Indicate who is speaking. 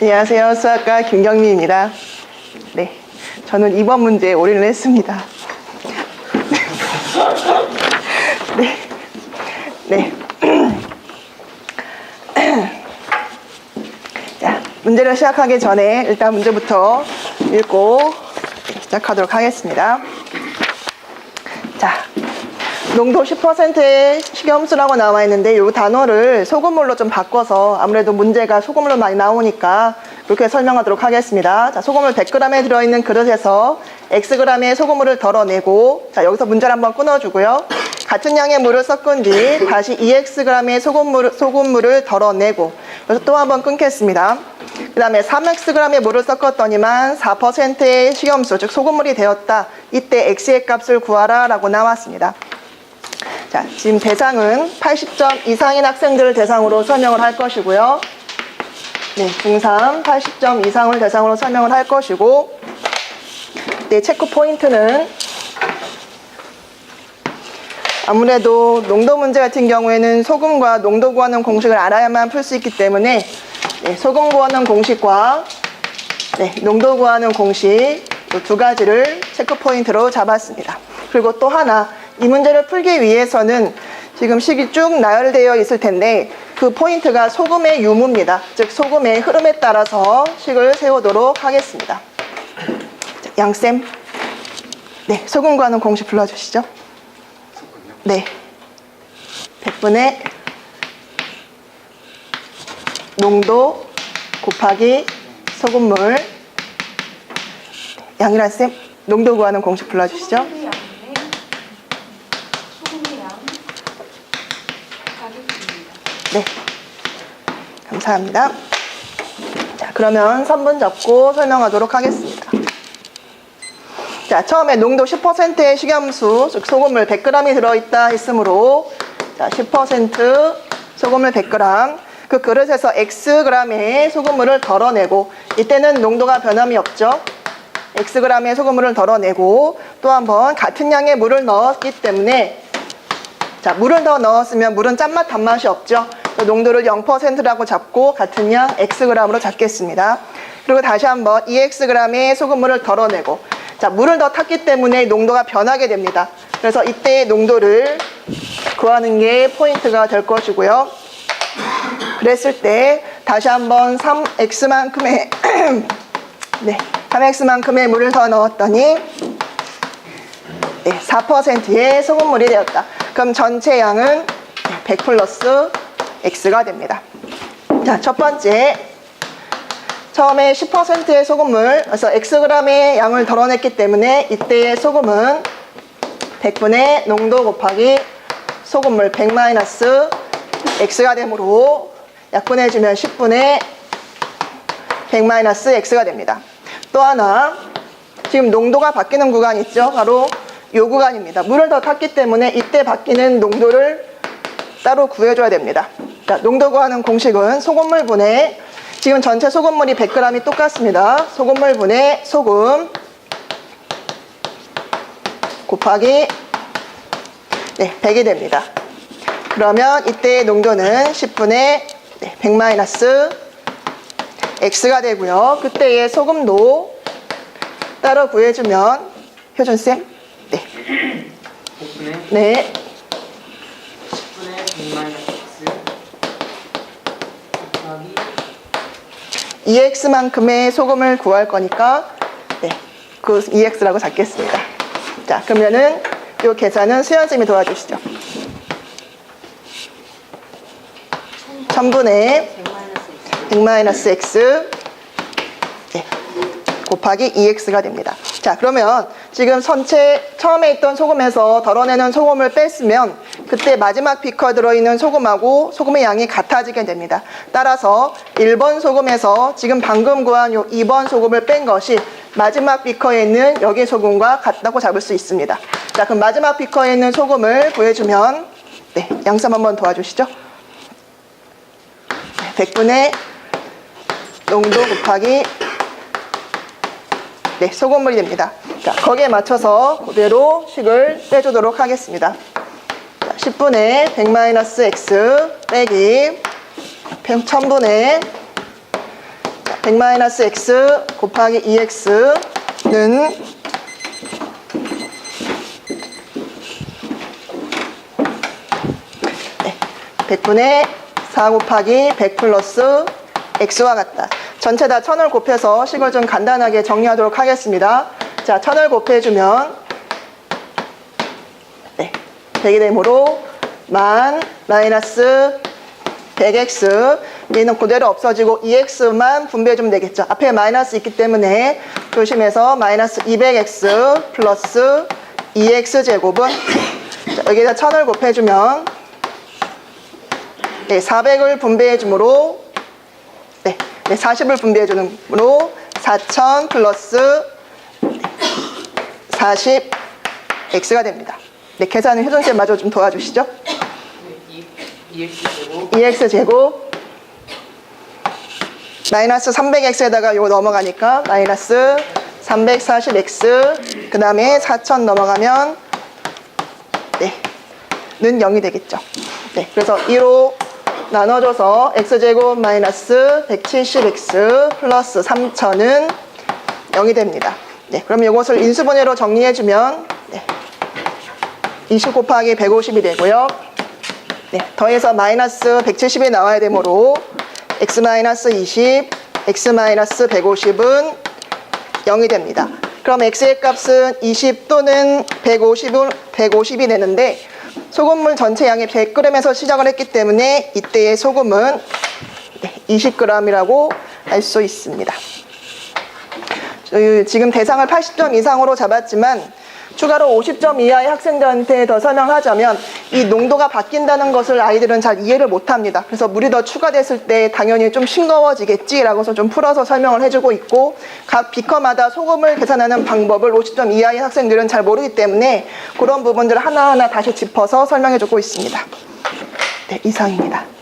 Speaker 1: 안녕하세요. 수학과 김경미입니다. 네. 저는 이번 문제에 올인을 했습니다. 네. 네. 자, 문제를 시작하기 전에 일단 문제부터 읽고 시작하도록 하겠습니다. 자, 농도 10%의 식염수라고 나와 있는데 이 단어를 소금물로 좀 바꿔서 아무래도 문제가 소금물로 많이 나오니까 그렇게 설명하도록 하겠습니다. 자, 소금물 100g에 들어있는 그릇에서 Xg의 소금물을 덜어내고 자, 여기서 문제를 한번 끊어주고요. 같은 양의 물을 섞은 뒤 다시 2Xg의 소금물, 소금물을 덜어내고 그래서 또 한번 끊겠습니다. 그 다음에 3Xg의 물을 섞었더니만 4%의 식염수, 즉 소금물이 되었다. 이때 X의 값을 구하라 라고 나왔습니다. 자, 지금 대상은 80점 이상인 학생들을 대상으로 설명을 할 것이고요. 네, 중3 80점 이상을 대상으로 설명을 할 것이고, 네, 체크 포인트는 아무래도 농도 문제 같은 경우에는 소금과 농도 구하는 공식을 알아야만 풀 수 있기 때문에 네, 소금 구하는 공식과 네, 농도 구하는 공식 이두 가지를 체크 포인트로 잡았습니다. 그리고 또 하나 이 문제를 풀기 위해서는 지금 식이 쭉 나열되어 있을 텐데 그 포인트가 소금의 유무입니다. 즉 소금의 흐름에 따라서 식을 세우도록 하겠습니다. 자, 양쌤, 네 소금 구하는 공식 불러주시죠. 네, 100분의 농도 곱하기 소금물 양이란 쌤 농도 구하는 공식 불러주시죠.
Speaker 2: 소금의 양분의 소금의 양 가격입니다.
Speaker 1: 네. 감사합니다. 자, 그러면 3분 잡고 설명하도록 하겠습니다. 자, 처음에 농도 10%의 식염수, 즉 소금물 100g이 들어있다 했으므로 자, 10% 소금물 100g 그 그릇에서 Xg의 소금물을 덜어내고 이때는 농도가 변함이 없죠. Xg의 소금물을 덜어내고 또 한 번 같은 양의 물을 넣었기 때문에 자, 물을 더 넣었으면 물은 짠맛, 단맛이 없죠. 농도를 0%라고 잡고 같은 양 Xg으로 잡겠습니다. 그리고 다시 한번 2Xg의 소금물을 덜어내고 자, 물을 더 탔기 때문에 농도가 변하게 됩니다. 그래서 이때 농도를 구하는 게 포인트가 될 것이고요. 그랬을 때 다시 한번 3X만큼의 네, 3X만큼의 물을 더 넣었더니 네, 4%의 소금물이 되었다. 그럼 전체 양은 100 플러스 X가 됩니다. 자, 첫 번째. 처음에 10%의 소금물, 그래서 Xg의 양을 덜어냈기 때문에 이때의 소금은 100분의 농도 곱하기 소금물 100 마이너스 X가 되므로 약분해주면 10분의 100 마이너스 X가 됩니다. 또 하나, 지금 농도가 바뀌는 구간 있죠? 바로 요 구간입니다. 물을 더 탔기 때문에 이때 바뀌는 농도를 따로 구해줘야 됩니다. 자, 농도 구하는 공식은 소금물 분의 지금 전체 소금물이 100g이 똑같습니다. 소금물 분의 소금 곱하기 네, 100이 됩니다. 그러면 이때의 농도는 10분의 100 마이너스 X가 되고요. 그때의 소금도 따로 구해주면 효준쌤 네.
Speaker 3: 100분의
Speaker 1: 네.
Speaker 3: 10분의 100 마이너스 x 곱하기
Speaker 1: 2x만큼의 소금을 구할 거니까 네, 그 2x라고 잡겠습니다. 자, 그러면은 이 계산은 수연쌤이 도와주시죠. 1000분의 100 마이너스 x 네, 곱하기 2x가 됩니다. 자, 그러면 지금 선체 처음에 있던 소금에서 덜어내는 소금을 뺐으면 그때 마지막 비커 들어있는 소금하고 소금의 양이 같아지게 됩니다. 따라서 1번 소금에서 지금 방금 구한 요 2번 소금을 뺀 것이 마지막 비커에 있는 여기 소금과 같다고 잡을 수 있습니다. 자, 그럼 마지막 비커에 있는 소금을 구해주면 네, 양삼 한번 도와주시죠. 100분의 농도 곱하기 네, 소금물이 됩니다. 자, 거기에 맞춰서 그대로 식을 빼주도록 하겠습니다. 자, 10분의 100 마이너스 x 빼기 1000분의 100-x 곱하기 2x는 네, 100분의 4 곱하기 100 플러스 x와 같다. 전체 다 천을 곱해서 식을 좀 간단하게 정리하도록 하겠습니다. 자, 천을 곱해주면 네, 100이 되므로 만 마이너스 100x 얘는 그대로 없어지고 2x만 분배해주면 되겠죠. 앞에 마이너스 있기 때문에 조심해서 마이너스 200x 플러스 2x 제곱은 자, 여기다 1000을 곱해주면 네, 400을 분배해주므로 네, 네 40을 분배해주므로 4000 플러스 40 x가 됩니다. 네, 계산은 효준쌤 마저 좀 도와주시죠.
Speaker 3: 이 EX 제곱
Speaker 1: 2x 마이너스 300x에다가 요거 넘어가니까 마이너스 340x 그 다음에 4000 넘어가면 네, 는 0이 되겠죠. 네, 그래서 2로 나눠줘서 x제곱 마이너스 170x 플러스 3000은 0이 됩니다. 네, 그럼 이것을 인수분해로 정리해주면 네, 20 곱하기 150이 되고요. 네, 더해서 마이너스 170이 나와야 되므로 x 마이너스 20, x 마이너스 150은 0이 됩니다. 그럼 x의 값은 20 또는 150을 150이 되는데 소금물 전체 양이 100g에서 시작을 했기 때문에 이때의 소금은 20g이라고 알 수 있습니다. 지금 대상을 80점 이상으로 잡았지만 추가로 50점 이하의 학생들한테 더 설명하자면 이 농도가 바뀐다는 것을 아이들은 잘 이해를 못합니다. 그래서 물이 더 추가됐을 때 당연히 좀 싱거워지겠지라고 해서 좀 풀어서 설명을 해주고 있고 각 비커마다 소금을 계산하는 방법을 50점 이하의 학생들은 잘 모르기 때문에 그런 부분들을 하나하나 다시 짚어서 설명해주고 있습니다. 네, 이상입니다.